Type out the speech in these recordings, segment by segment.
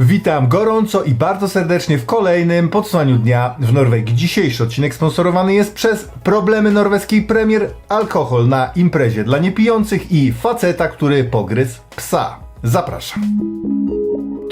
Witam gorąco i bardzo serdecznie w kolejnym podsumowaniu dnia w Norwegii. Dzisiejszy odcinek sponsorowany jest przez problemy norweskiej premier, alkohol na imprezie dla niepijących i faceta, który pogryzł psa. Zapraszam.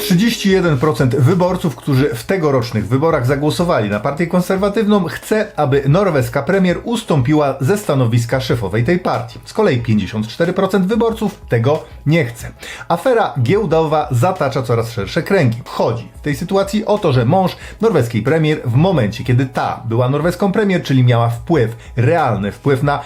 31% wyborców, którzy w tegorocznych wyborach zagłosowali na partię konserwatywną, chce, aby norweska premier ustąpiła ze stanowiska szefowej tej partii. Z kolei 54% wyborców tego nie chce. Afera giełdowa zatacza coraz szersze kręgi. Chodzi tej sytuacji o to, że mąż norweskiej premier w momencie, kiedy ta była norweską premier, czyli miała wpływ, realny wpływ na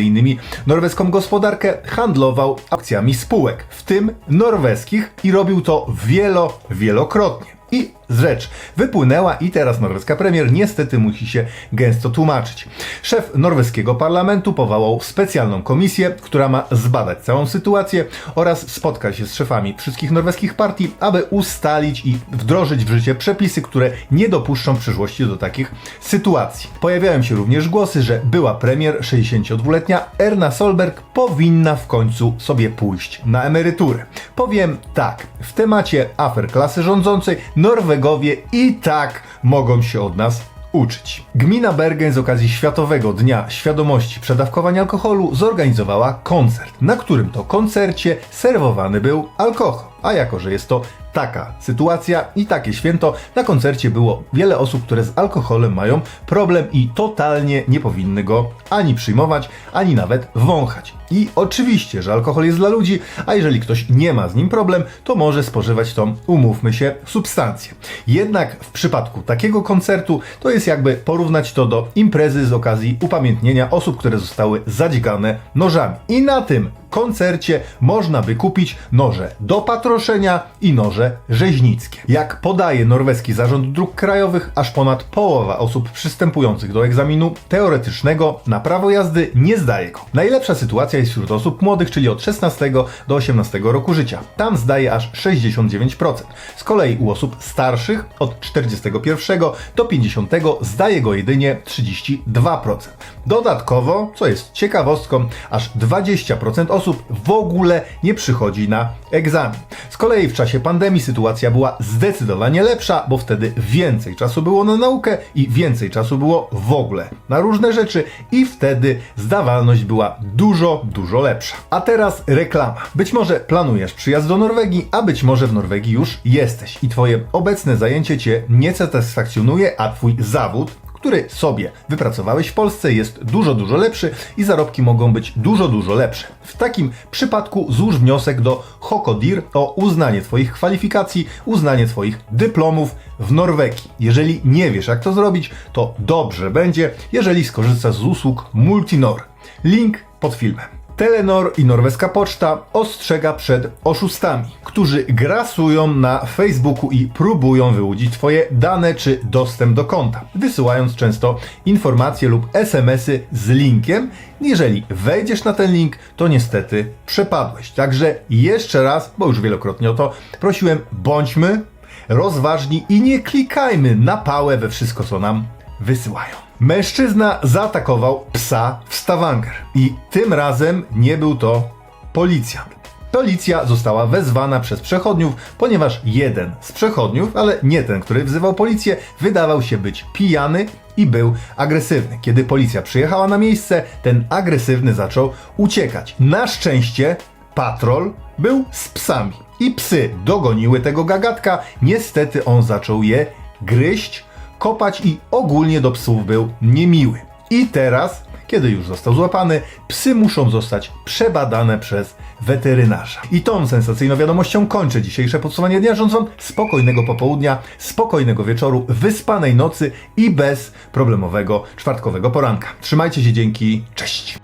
innymi norweską gospodarkę, handlował akcjami spółek, w tym norweskich i robił to wielo, wielokrotnie. I rzecz wypłynęła i teraz norweska premier niestety musi się gęsto tłumaczyć. Szef norweskiego parlamentu powołał specjalną komisję, która ma zbadać całą sytuację oraz spotkać się z szefami wszystkich norweskich partii, aby ustalić i wdrożyć w życie przepisy, które nie dopuszczą w przyszłości do takich sytuacji. Pojawiają się również głosy, że była premier 62-letnia Erna Solberg powinna w końcu sobie pójść na emeryturę. Powiem tak, w temacie afer klasy rządzącej I tak mogą się od nas uczyć. Gmina Bergen z okazji Światowego Dnia Świadomości Przedawkowania Alkoholu zorganizowała koncert, na którym to koncercie serwowany był alkohol. A jako, że jest to taka sytuacja i takie święto, na koncercie było wiele osób, które z alkoholem mają problem i totalnie nie powinny go ani przyjmować, ani nawet wąchać. I oczywiście, że alkohol jest dla ludzi, a jeżeli ktoś nie ma z nim problem, to może spożywać tą, umówmy się, substancję. Jednak w przypadku takiego koncertu to jest jakby porównać to do imprezy z okazji upamiętnienia osób, które zostały zadźgane nożami. I na tym koncercie można by kupić noże do patroszenia i noże rzeźnickie. Jak podaje norweski zarząd dróg krajowych, aż ponad połowa osób przystępujących do egzaminu teoretycznego na prawo jazdy nie zdaje go. Najlepsza sytuacja jest wśród osób młodych, czyli od 16 do 18 roku życia. Tam zdaje aż 69%. Z kolei u osób starszych od 41 do 50 zdaje go jedynie 32%. Dodatkowo, co jest ciekawostką, aż 20% osób w ogóle nie przychodzi na egzamin. Z kolei w czasie pandemii sytuacja była zdecydowanie lepsza, bo wtedy więcej czasu było na naukę i więcej czasu było w ogóle na różne rzeczy i wtedy zdawalność była dużo, dużo lepsza. A teraz reklama. Być może planujesz przyjazd do Norwegii, a być może w Norwegii już jesteś i twoje obecne zajęcie cię nie satysfakcjonuje, a twój zawód który sobie wypracowałeś w Polsce, jest dużo, dużo lepszy i zarobki mogą być dużo, dużo lepsze. W takim przypadku złóż wniosek do Hokodir o uznanie Twoich kwalifikacji, uznanie Twoich dyplomów w Norwegii. Jeżeli nie wiesz, jak to zrobić, to dobrze będzie, jeżeli skorzystasz z usług Multinor. Link pod filmem. Telenor i norweska poczta ostrzega przed oszustami, którzy grasują na Facebooku i próbują wyłudzić Twoje dane czy dostęp do konta, wysyłając często informacje lub SMS-y z linkiem. Jeżeli wejdziesz na ten link, to niestety przepadłeś. Także jeszcze raz, bo już wielokrotnie o to prosiłem, bądźmy rozważni i nie klikajmy na pałę we wszystko, co nam wysyłają. Mężczyzna zaatakował psa w Stavanger i tym razem nie był to policjant. Policja została wezwana przez przechodniów, ponieważ jeden z przechodniów, ale nie ten, który wzywał policję, wydawał się być pijany i był agresywny. Kiedy policja przyjechała na miejsce, ten agresywny zaczął uciekać. Na szczęście patrol był z psami i psy dogoniły tego gagatka. Niestety on zaczął je gryźć, kopać i ogólnie do psów był niemiły. I teraz, kiedy już został złapany, psy muszą zostać przebadane przez weterynarza. I tą sensacyjną wiadomością kończę dzisiejsze podsumowanie dnia. Żądz Wam spokojnego popołudnia, spokojnego wieczoru, wyspanej nocy i bez problemowego czwartkowego poranka. Trzymajcie się, dzięki, cześć!